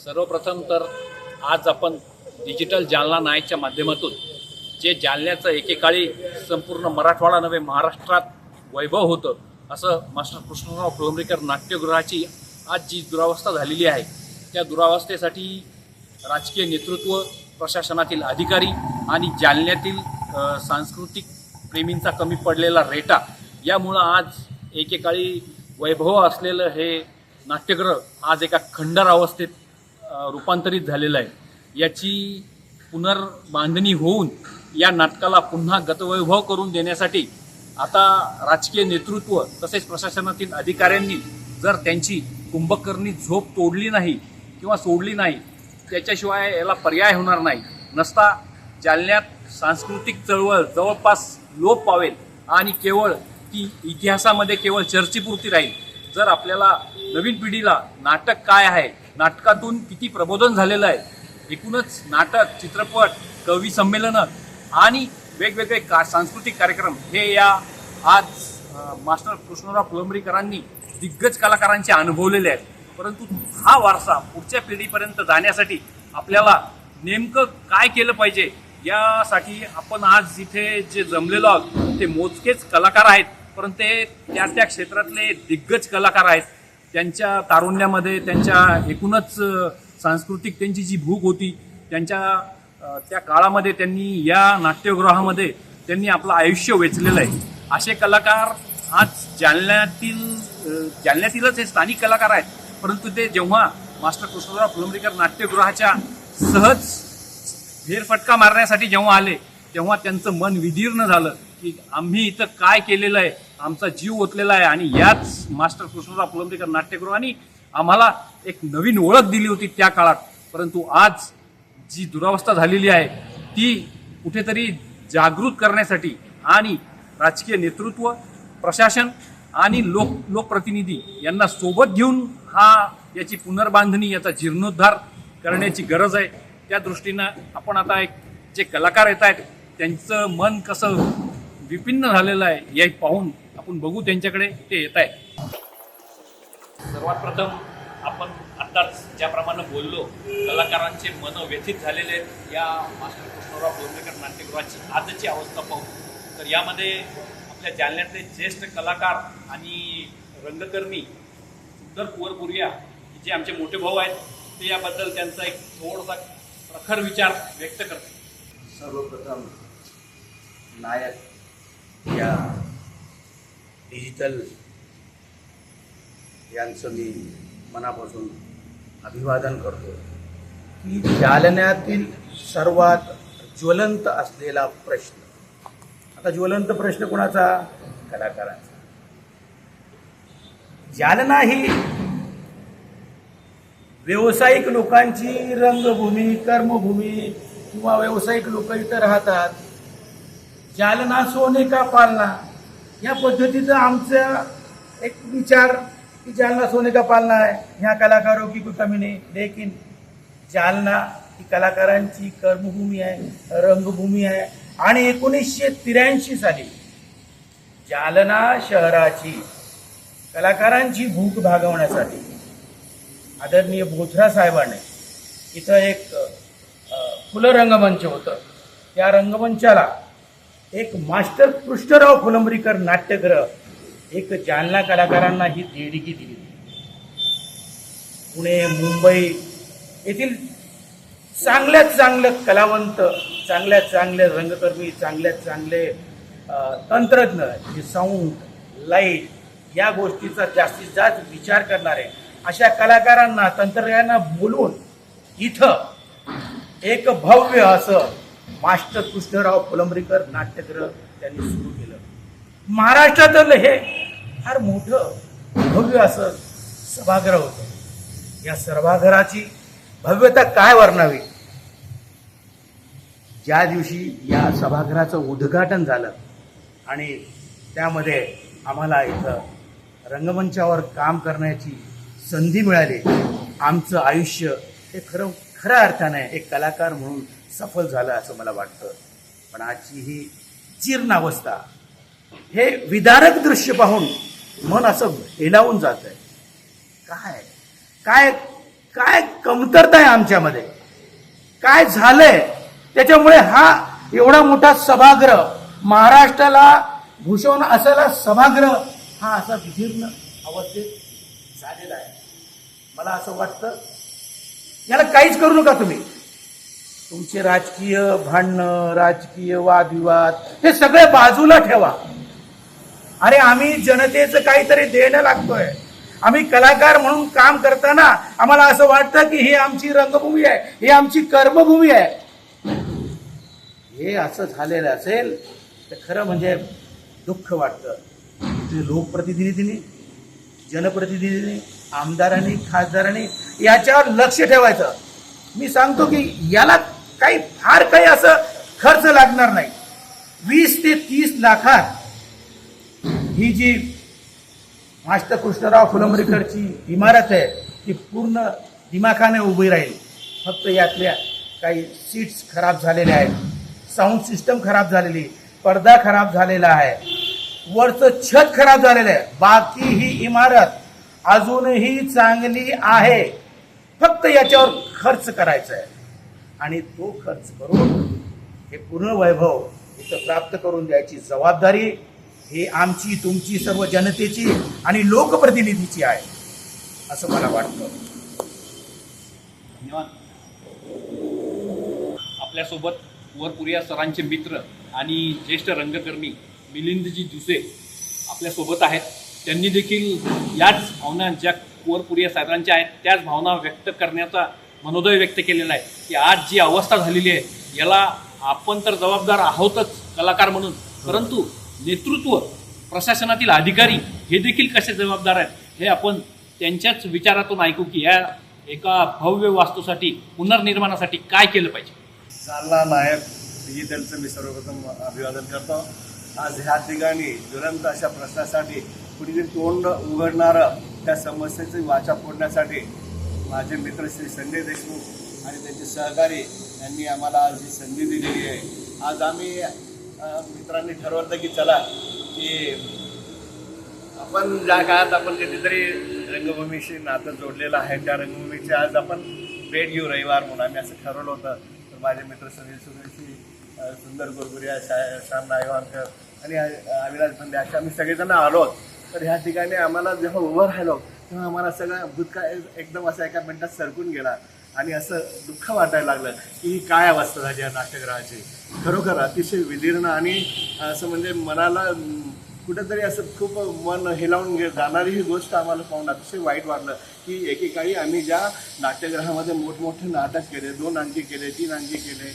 सर्वप्रथम तर आज आपण डिजिटल जालना नायकच्या माध्यमातून जे जालन्याचं एकेकाळी संपूर्ण मराठवाडा नव्हे महाराष्ट्रात वैभव होतं असं मास्टर कृष्णराव कुळंबरीकर नाट्यगृहाची आज जी दुरावस्था झालेली आहे त्या दुरावस्थेसाठी राजकीय नेतृत्व प्रशासनातील अधिकारी आणि जालन्यातील सांस्कृतिक प्रेमींचा कमी पडलेला रेटा यामुळं आज एकेकाळी वैभव असलेलं हे नाट्यगृह आज एका खंडर अवस्थेत रूपांतरित झालेलं आहे. याची पुनर्बांधणी होऊन या नाटकाला पुन्हा गतवैभव करून देण्यासाठी आता राजकीय नेतृत्व तसेच प्रशासनातील अधिकाऱ्यांनी जर त्यांची कुंभकर्णी झोप तोडली नाही किंवा सोडली नाही त्याच्याशिवाय याला पर्याय होणार नाही. नसता जालन्यात सांस्कृतिक चळवळ जवळपास लोप पावेल आणि केवळ ती इतिहासामध्ये केवळ चर्चेपुरती राहील. जर आपल्याला नवीन पिढीला नाटक काय आहे नाटकातून किती प्रबोधन झालेलं आहे एकूणच नाटक चित्रपट कवी संमेलनं आणि वेगवेगळे का सांस्कृतिक कार्यक्रम हे या आज मास्टर कृष्णराव फुलंबरीकरांनी दिग्गज कलाकारांचे अनुभवलेले आहेत. परंतु हा वारसा पुढच्या पिढीपर्यंत जाण्यासाठी आपल्याला नेमकं काय केलं पाहिजे यासाठी आपण आज जिथे जे जमलेलो आहोत ते मोजकेच कलाकार आहेत परंतु ते त्या त्या क्षेत्रातले दिग्गज कलाकार आहेत. त्यांच्या तारुण्यामध्ये त्यांच्या एकूणच सांस्कृतिक त्यांची जी भूक होती त्यांच्या त्या काळामध्ये त्यांनी या नाट्यगृहामध्ये त्यांनी आपलं आयुष्य वेचलेलं आहे. असे कलाकार आज जालन्यातील जालन्यातीलच हे स्थानिक कलाकार आहेत. परंतु ते जेव्हा मास्टर कृष्णराव फुलंब्रीकर नाट्यगृहाच्या सहज फेरफटका मारण्यासाठी जेव्हा आले तेव्हा त्यांचं मन विदीर्ण झालं की आम्ही इथं काय केलेलं आहे? आमचा जीव ओतलेला आहे आणि याच मास्टर कृष्णराव फुलंब्रीकर नाट्यगृहाने आम्हाला एक नवीन ओळख दिली होती त्या काळात. परंतु आज जी दुरावस्था झालेली आहे ती कुठेतरी जागृत करण्यासाठी आणि राजकीय नेतृत्व प्रशासन आणि लोक लोकप्रतिनिधी यांना सोबत घेऊन हा याची पुनर्बांधणी याचा जीर्णोद्धार करण्याची गरज आहे. त्या दृष्टीनं आपण आता एक जे कलाकार येत आहेत त्यांचं मन कसं विपिन्न झालेलं आहे हे पाहून आपण बघू त्यांच्याकडे ते येत आहे सर्वात प्रथम आपण आत्ताच ज्याप्रमाणे बोललो कलाकारांचे मन व्यथित झालेले आहेत. या मास्टर कृष्णराव बोर्डेकर नाट्यगृहाची आजची अवस्था पाहू. तर यामध्ये आपल्या जालन्यातले ज्येष्ठ कलाकार आणि रंगकर्मी सुंदर कुवरपुरिया जे आमचे मोठे भाऊ आहेत ते याबद्दल त्यांचा एक थोडासा प्रखर विचार व्यक्त करते सर्वप्रथम नायक या डिजिटल यांचं मी मनापासून अभिवादन करतो की जालन्यातील सर्वात ज्वलंत असलेला प्रश्न. आता ज्वलंत प्रश्न कोणाचा? कलाकारांचा. जालना ही व्यावसायिक लोकांची रंगभूमी कर्मभूमी किंवा व्यावसायिक लोक इथं राहतात. जालना सोने का पालना. या पद्धतीचं आमचा एक विचार की जालना सोने का पालना है यहाँ कलाकारों की कोई कमी नहीं लेकिन जालना ही कलाकारांची कर्मभूमी आहे रंगभूमी आहे आणि एकोणीसशे त्र्याऐंशी साली जालना शहराची कलाकारांची भूक भागवण्यासाठी आदरणीय बोथरा साहेबांनी इथं एक फुलं रंगमंच होतं. त्या रंगमंचाला एक मास्टर कृष्णराव फुलंबरीकर नाट्यग्रह एक जालना कलाकारांना ही देणगी दिली. पुणे मुंबई येथील चांगल्यात चांगले कलावंत चांगल्यात चांगले रंगकर्मी चांगल्यात चांगले तंत्रज्ञ जे साऊंड लाइट या गोष्टीचा जास्तीत जास्त विचार करणारे अशा कलाकारांना तंत्रज्ञांना बोलून इथं एक भव्य असं मास्टर कृष्णराव फुलंब्रीकर नाट्यग्रह त्यांनी सुरू केलं. महाराष्ट्रातलं हे फार मोठं भव्य असं सभागृह होतं. या सभागृहाची भव्यता काय वर्णावी? ज्या दिवशी या सभागृहाचं उद्घाटन झालं आणि त्यामध्ये आम्हाला इथं रंगमंचावर काम करण्याची संधी मिळाली आमचं आयुष्य हे खरं खऱ्या अर्थाने एक कलाकार म्हणून सफल झालं असं मला वाटतं. पण आजची ही जीर्ण अवस्था हे विदारक दृश्य पाहून मन असं हेलावून जात आहे काय? काय काय कमतरता आहे आमच्यामध्ये? काय झालंय? त्याच्यामुळे हा एवढा मोठा सभागृह महाराष्ट्राला भूषवून असलेला सभागृह हा असा विदीर्ण अवस्थेत झालेला आहे. मला असं वाटतं याला काहीच करू नका तुम्ही. तुमचे राजकीय भांडणं राजकीय वादविवाद हे सगळे बाजूला ठेवा. अरे आम्ही जनतेचं काहीतरी देणं लागतोय. आम्ही कलाकार म्हणून काम करताना आम्हाला असं वाटतं की ही आमची रंगभूमी आहे ही आमची कर्मभूमी आहे. हे असं झालेलं असेल तर खरं म्हणजे दुःख वाटतं. ते लोकप्रतिनिधींनी जनप्रतिनिधींनी आमदारांनी खासदारांनी याच्यावर लक्ष ठेवायचं. मी सांगतो की याला काही फार काही असं खर्च लागणार नाही. वीस ते तीस लाखात ही जी मास्टर कृष्णराव फुलंबरीकरची इमारत आहे ती पूर्ण दिमाखाने उभी राहील. फक्त यातल्या काही सीट्स खराब झालेल्या आहेत. साऊंड सिस्टम खराब झालेली पडदा खराब झालेला आहे. वरचं छत खराब झालेलं आहे. बाकी ही इमारत अजूनही चांगली आहे. फक्त याच्यावर खर्च करायचा आहे. आणि तो खर्च करून हे पूर्ण वैभव इथं प्राप्त करून द्यायची जबाबदारी ही आमची तुमची सर्व जनतेची आणि लोकप्रतिनिधीची आहे असं मला वाटतं. धन्यवाद. आपल्यासोबत वरपुरिया सरांचे मित्र आणि ज्येष्ठ रंगकर्मी मिलिंदजी जुसे आपल्यासोबत आहेत. त्यांनी देखील याच भावना ज्या वरपुरिया साहेबांच्या आहेत त्याच भावना व्यक्त करण्याचा मनोदय व्यक्त केलेला आहे की आज जी अवस्था झालेली आहे याला आपण तर जबाबदार आहोतच कलाकार म्हणून. परंतु नेतृत्व प्रशासनातील अधिकारी हे देखील कसे जबाबदार आहेत हे आपण त्यांच्याच विचारातून ऐकू की या एका भव्य वास्तूसाठी पुनर्निर्माणासाठी काय केलं पाहिजे? जालना नायक डिजिटलचं मी सर्वप्रथम अभिवादन करतो. आज ह्या ठिकाणी ज्वलंत अशा प्रश्नासाठी कुठेतरी तोंड उघडणारं त्या समस्येची वाचा फोडण्यासाठी माझे मित्र श्री संजय देशमुख आणि त्यांचे सहकारी यांनी आम्हाला आज ही संधी दिलेली आहे. आज आम्ही मित्रांनी ठरवलं की चला की आपण ज्या काळात आपण कधीतरी रंगभूमीशी नातं जोडलेलं आहे त्या रंगभूमीची आज आपण भेट घेऊ रविवार म्हणून. आम्ही असं ठरवलं होतं. तर माझे मित्र सुनील सुनीलशी सुंदर गुरगुरिया शा श्याम नायवारकर आणि अ, अविनाश असे आम्ही सगळेजण आलो. तर ह्या ठिकाणी आम्हाला जेव्हा उभं राहिलो तेव्हा आम्हाला सगळं भूतकाळ एकदम असा एका मिनटात सरकून गेला आणि असं दुःख वाटायला लागलं की ही काय अवस्था झाली या नाट्यग्रहाची? खरोखर अतिशय विदीर्ण आणि असं म्हणजे मनाला कुठंतरी कुठेतरी असं खूप मन हिलावून घे जाणारी ही गोष्ट आम्हाला पाहून अतिशय वाईट वाटलं की एकेकाळी आम्ही ज्या नाट्यगृहामध्ये मोठमोठे नाटक केले दोन अंकी केले तीन अंकी केले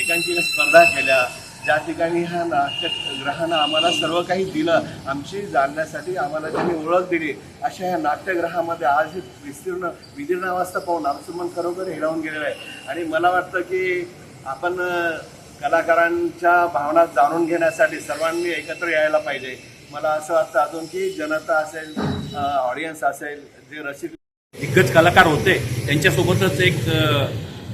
एकांकीने स्पर्धा केल्या ज्या ठिकाणी ह्या नाट्यगृहानं आम्हाला सर्व काही दिलं आमची जाणण्यासाठी आम्हाला त्यांनी ओळख दिली. अशा ह्या नाट्यग्रहामध्ये आज हे विस्तीर्ण विदीर्ण अवस्था पाहून आमचं मन खरोखर हिरावून गेलेलं आहे. आणि मला वाटतं की आपण कलाकारांच्या भावना जाणून घेण्यासाठी सर्वांनी एकत्र यायला पाहिजे. मला असं वाटतं अजून की जनता असेल ऑडियन्स असेल जे रसिक दिग्गज कलाकार होते त्यांच्यासोबतच एक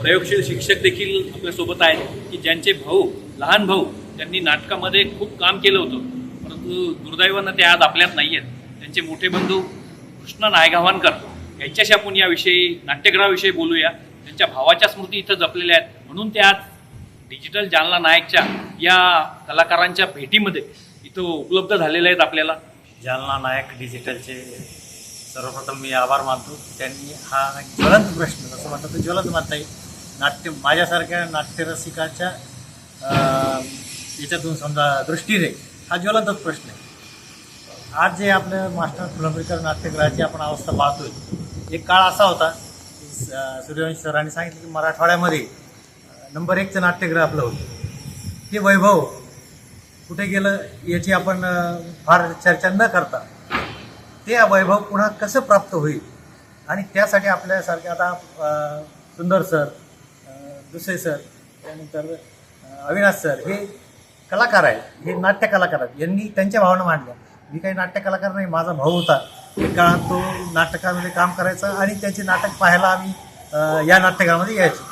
प्रयोगशील शिक्षक देखील आपल्यासोबत आहेत की ज्यांचे भाऊ लहान भाऊ त्यांनी नाटकामध्ये खूप काम केलं होतं. परंतु दुर्दैवानं ते आज आपल्यात नाही आहेत त्यांचे मोठे बंधू कृष्ण नायगावांकर यांच्याशी आपण याविषयी नाट्यगृहाविषयी बोलूया. त्यांच्या भावाच्या स्मृती इथं जपलेल्या आहेत. म्हणून ते आज डिजिटल जालना नायकच्या या कलाकारांच्या भेटीमध्ये इथं उपलब्ध झालेले आहेत आपल्याला. जालना नायक डिजिटलचे सर्वप्रथम मी आभार मानतो. त्यांनी हा ज्वलंत प्रश्न असं म्हटलं तर ज्वलंत मानता येईल नाट्य माझ्यासारख्या नाट्यरसिकाच्या याच्यातून समजा दृष्टीने हा ज्वलंतच प्रश्न आहे. आज जे आपलं मास्टर फुलंब्रीकर नाट्यगृहाची आपण अवस्था पाहतोय एक काळ असा होता की स- सरांनी सांगितलं की मराठवाड्यामध्ये नंबर एकचं नाट्यगृह आपलं होतं. हे वैभव कुठे गेलं याची आपण फार चर्चा न करता ते वैभव पुन्हा कसं प्राप्त होईल? आणि त्यासाठी आपल्यासारखे आता सुंदर सर दुसरे सर त्यानंतर अविनाश सर हे कलाकार आहेत. हे नाट्य कलाकार आहेत. यांनी त्यांच्या भावना मांडल्या. मी काही नाट्य कलाकार नाही माझा भाऊ होता. एक काळात तो नाटकामध्ये काम करायचा आणि त्याचे नाटक पाहायला आम्ही या नाट्यकामध्ये यायचो.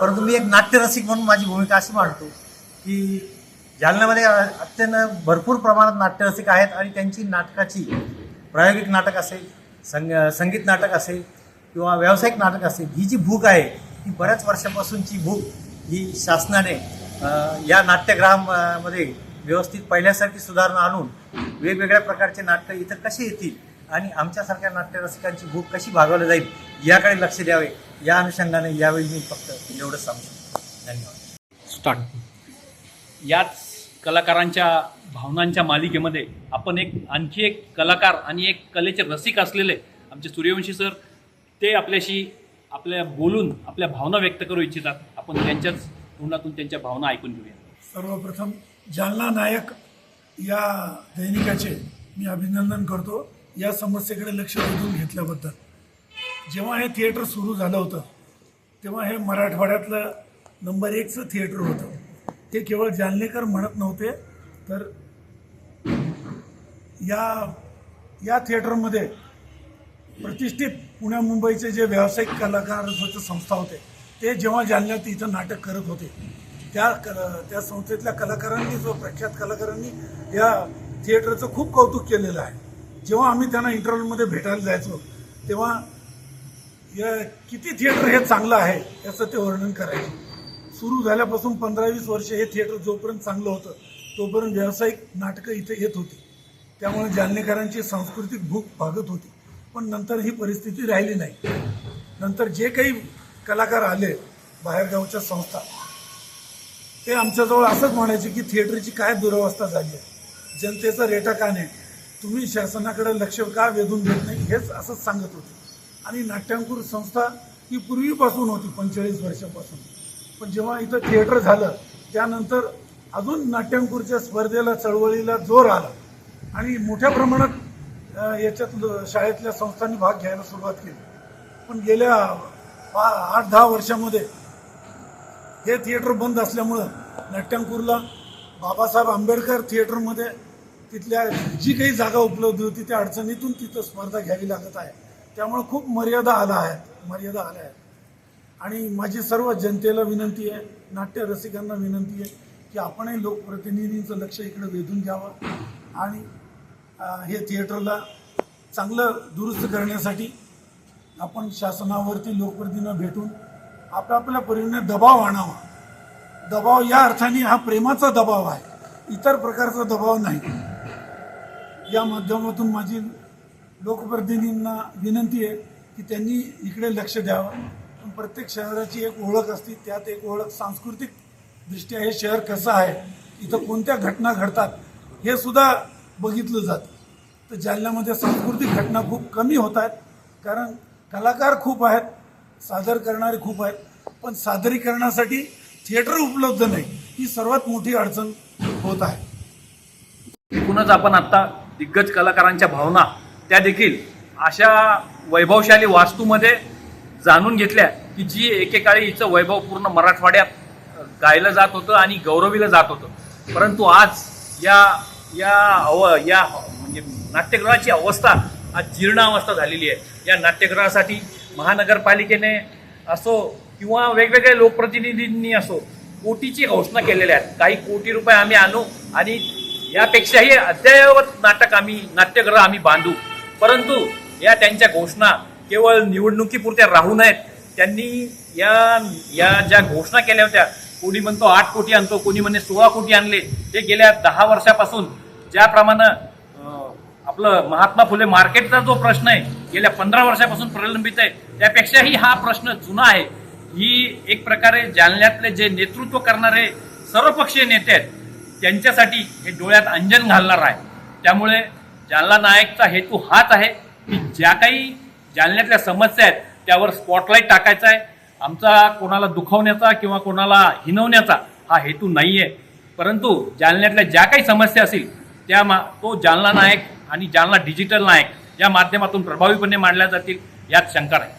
परंतु मी एक नाट्यरसिक म्हणून माझी भूमिका अशी मांडतो की जालन्यामध्ये अत्यंत भरपूर प्रमाणात नाट्यरसिक आहेत आणि त्यांची नाटकाची प्रायोगिक नाटक असेल संग संगीत नाटक असेल किंवा व्यावसायिक नाटक असेल ही जी भूक आहे ही बऱ्याच वर्षापासूनची भूक ही शासनाने या नाट्यगृहामध्ये व्यवस्थित पहिल्यासारखी सुधारणा आणून वेगवेगळ्या प्रकारचे नाटकं इतर कसे येतील आणि आमच्यासारख्या नाट्यरसिकांची भूक कशी भागवली जाईल याकडे लक्ष द्यावे. या अनुषंगाने यावेळी मी फक्त एवढंच सांगू शकतो. धन्यवाद. स्टार्ट याच कलाकारांच्या भावनांच्या मालिकेमध्ये आपण एक आणखी एक कलाकार आणि एक कलेचे रसिक असलेले आमचे सूर्यवंशी सर ते आपल्याशी आपल्या बोलून आपल्या भावना व्यक्त करू इच्छितात. आपण त्यांच्याच तोंडातून त्यांच्या भावना ऐकून घेऊया. सर्वप्रथम जालना नायक या दैनिकाचे मी अभिनंदन करतो. या समस्येकडे लक्ष वेधून घेतल्याबद्दल. जेव्हा हे थिएटर सुरू झालं होतं तेव्हा हे मराठवाड्यातलं नंबर एकचं थिएटर होतं. ते केवळ जालनेकर म्हणत नव्हते तर या या थिएटरमध्ये प्रतिष्ठित पुण्या मुंबईचे जे व्यावसायिक कलाकार संस्था होते ते जेव्हा जालन्यात इथं नाटक करत होते त्या क त्या संस्थेतल्या कलाकारांनी जो प्रख्यात कलाकारांनी या थिएटरचं खूप कौतुक केलेलं आहे. जेव्हा आम्ही त्यांना इंटरव्ह्यूमध्ये भेटायला जायचो तेव्हा या किती थिएटर हे चांगलं आहे याचं ते वर्णन करायचे. सुरू झाल्यापासून पंधरा वीस वर्ष हे थिएटर जोपर्यंत चांगलं होतं तोपर्यंत व्यावसायिक नाटकं इथे येत होती. त्यामुळे जालनेकरांची सांस्कृतिक भूक भागत होती. पण नंतर ही परिस्थिती राहिली नाही. नंतर जे काही कलाकार आले बाहेरगावच्या संस्था. ते आमच्याजवळ असंच म्हणायचे की थिएटरची काय दुरवस्था झाली आहे? जनतेचा रेटा का नाही? तुम्ही शासनाकडे लक्ष का वेधून घेत नाही? हेच असंच सांगत होते. आणि नाट्यांकूर संस्था ही पूर्वीपासून होती पंचेचाळीस वर्षापासून. पण जेव्हा इथं थिएटर झालं त्यानंतर अजून नाट्यांकुरच्या स्पर्धेला चळवळीला जोर आला. आणि मोठ्या प्रमाणात याच्यात शाळेतल्या संस्थांनी भाग घ्यायला सुरुवात केली. पण गेल्या आठ दहा वर्षामध्ये हे थिएटर बंद असल्यामुळं नाट्यांकुरला बाबासाहेब आंबेडकर थिएटरमध्ये तिथल्या जी काही जागा उपलब्ध होती त्या अडचणीतून तिथं स्पर्धा घ्यावी लागत आहे. त्यामुळं खूप मर्यादा आल्या आहेत मर्यादा आल्या आहेत. आणि माझी सर्व जनतेला विनंती आहे नाट्य रसिकांना विनंती आहे की आपणही लोकप्रतिनिधींचं लक्ष इकडे वेधून घ्यावं आणि हे थिएटरला चांगलं दुरुस्त करण्यासाठी आपण शासनावरती लोकप्रतिनिधींना भेटून आपापल्या परीने दबाव आणावा. दबाव या अर्थाने हा प्रेमाचा दबाव आहे. इतर प्रकारचा दबाव नाही. या माध्यमातून माझी लोकप्रतिनिधींना विनंती आहे की त्यांनी इकडे लक्ष द्यावं. पण प्रत्येक शहराची एक ओळख असते. त्यात एक ओळख सांस्कृतिक दृष्ट्या हे शहर कसं आहे इथं कोणत्या घटना घडतात हे सुद्धा बघितलं जातं. तर जालन्यामध्ये सांस्कृतिक घटना खूप कमी होत आहेत. कारण कलाकार खूप आहेत सादर करणारे खूप आहेत पण सादरीकरणासाठी थिएटर उपलब्ध नाही. ही सर्वात मोठी अडचण होत आहे. एकूणच आपण आता दिग्गज कलाकारांच्या भावना त्या देखील अशा वैभवशाली वास्तूमध्ये जाणून घेतल्या की जी एकेकाळी हिचं वैभव पूर्ण मराठवाड्यात गायलं जात होतं आणि गौरविलं जात होतं. परंतु आज या या अव या म्हणजे नाट्यगृहाची अवस्था आज जीर्णावस्था झालेली आहे. या नाट्यगृहासाठी महानगरपालिकेने असो किंवा वेगवेगळ्या लोकप्रतिनिधींनी असो कोटीची घोषणा केलेल्या आहेत. काही कोटी रुपये आम्ही आणू आणि यापेक्षाही अद्ययावत नाटक आम्ही नाट्यगृह आम्ही बांधू. परंतु या त्यांच्या घोषणा केवळ निवडणुकीपुरत्या राहू नयेत. त्यांनी या या ज्या घोषणा केल्या होत्या कोणी म्हणतो आठ कोटी आणतो कोणी म्हणे सोळा कोटी आणले ते गेल्या दहा वर्षापासून ज्याप्रमाणे आपलं महात्मा फुले मार्केटचा जो प्रश्न आहे गेल्या पंधरा वर्षापासून प्रलंबित आहे त्यापेक्षाही हा प्रश्न जुना आहे. ही एक प्रकारे जालन्यातले जे नेतृत्व करणारे सर्वपक्षीय नेते आहेत त्यांच्यासाठी हे डोळ्यात अंजन घालणार आहे. त्यामुळे जालना नायकचा हेतू हाच आहे की ज्या काही जालन्यातल्या समस्या आहेत त्यावर स्पॉटलाईट टाकायचा आहे. आमचा कोणाला दुखवण्याचा किंवा कोणाला हिनवण्याचा हा हेतू नाही आहे परंतु जालन्यातल्या ज्या काही समस्या असतील त्या मा तो जालना नायक आणि जालना डिजिटल नायक या माध्यमातून प्रभावीपणे मांडल्या जातील यात शंका नाही.